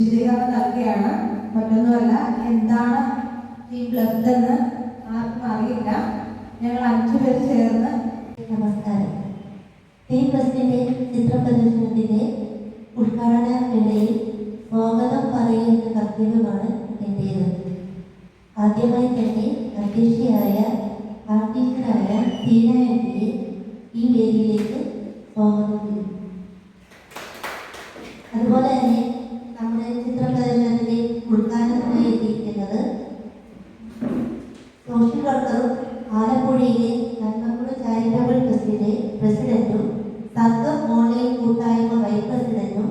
വിശദീകരണം നൽകുകയാണ് മറ്റൊന്നുമല്ല എന്താണ് ഈ ബ്ലഡ് എന്ന് ആർക്കും അറിയില്ല. ഞങ്ങൾ അഞ്ചു പേര് ചേർന്ന് നമസ്കാരം. ഈ ബസ്സിന്റെ ചിത്ര പ്രദർശനത്തിന്റെ ഉദ്ഘാടന വേളയിൽ സ്വാഗതം പറയുന്ന കർത്തവ്യമാണ് എന്റേത് ആദ്യമായി തന്നെ അധ്യക്ഷയായ ആർട്ടിസ്റ്റായ സീന എംപിയെ ഈ വേദിയിലേക്ക് സ്വാഗതം ചെയ്യും അതുപോലെ തന്നെ നമ്മുടെ ചിത്ര പ്രദർശനത്തിന്റെ ഉദ്ഘാടനത്തിനായി എത്തിയിരിക്കുന്നത് സോഷ്യൽ ഡോക്ടറും ആലപ്പുഴയിലെ നന്മക്കുഴ ചാരിറ്റബിൾ ട്രസ്റ്റിന്റെ പ്രസിഡന്റും സംഘം ഓൺലൈൻ കൂട്ടായ്മ വൈസ് പ്രസിഡന്റും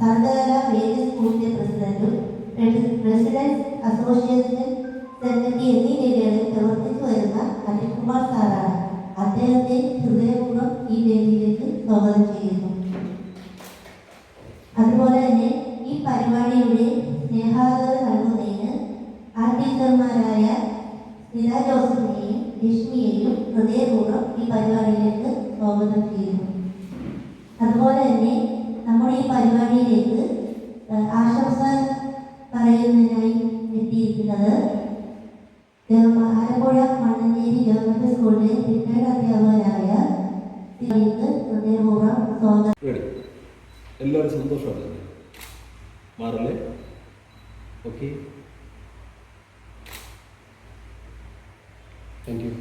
സർഗകല വേദ സ്കൂളിന്റെ പ്രസിഡന്റും പ്രസി- പ്രസിഡന്റ് അസോസിയേഷൻ സെക്രട്ടറി എന്നീ നിലകളിൽ പ്രവർത്തിച്ചു വരുന്ന അനിൽകുമാർ സാറാണ് അദ്ദേഹത്തെ ഹൃദയപൂർവം ഈ വേദിയിലേക്ക് സ്വാഗതം ചെയ്യുന്നു. അതുപോലെ തന്നെ ഈ പരിപാടിയുടെ സ്നേഹാദര നൽകുന്നതിന് ഹൃദയപൂർവം ഈ പരിപാടിയിലേക്ക് സ്വാഗതം ചെയ്യുന്നു. അതുപോലെ തന്നെ നമ്മുടെ ഈ പരിപാടിയിലേക്ക് ആശംസ പറയുന്നതിനായി എത്തിയിരിക്കുന്നത് ആലപ്പുഴ മണ്ണഞ്ചേരി ഗവൺമെന്റ് സ്കൂളിലെ റിട്ടയർഡ് അധ്യാപകനായ ഹൃദയപൂർവം സ്വാഗതം. എല്ലാവരും സന്തോഷമാണ് മാറല്ലേ? ഓക്കെ. Thank you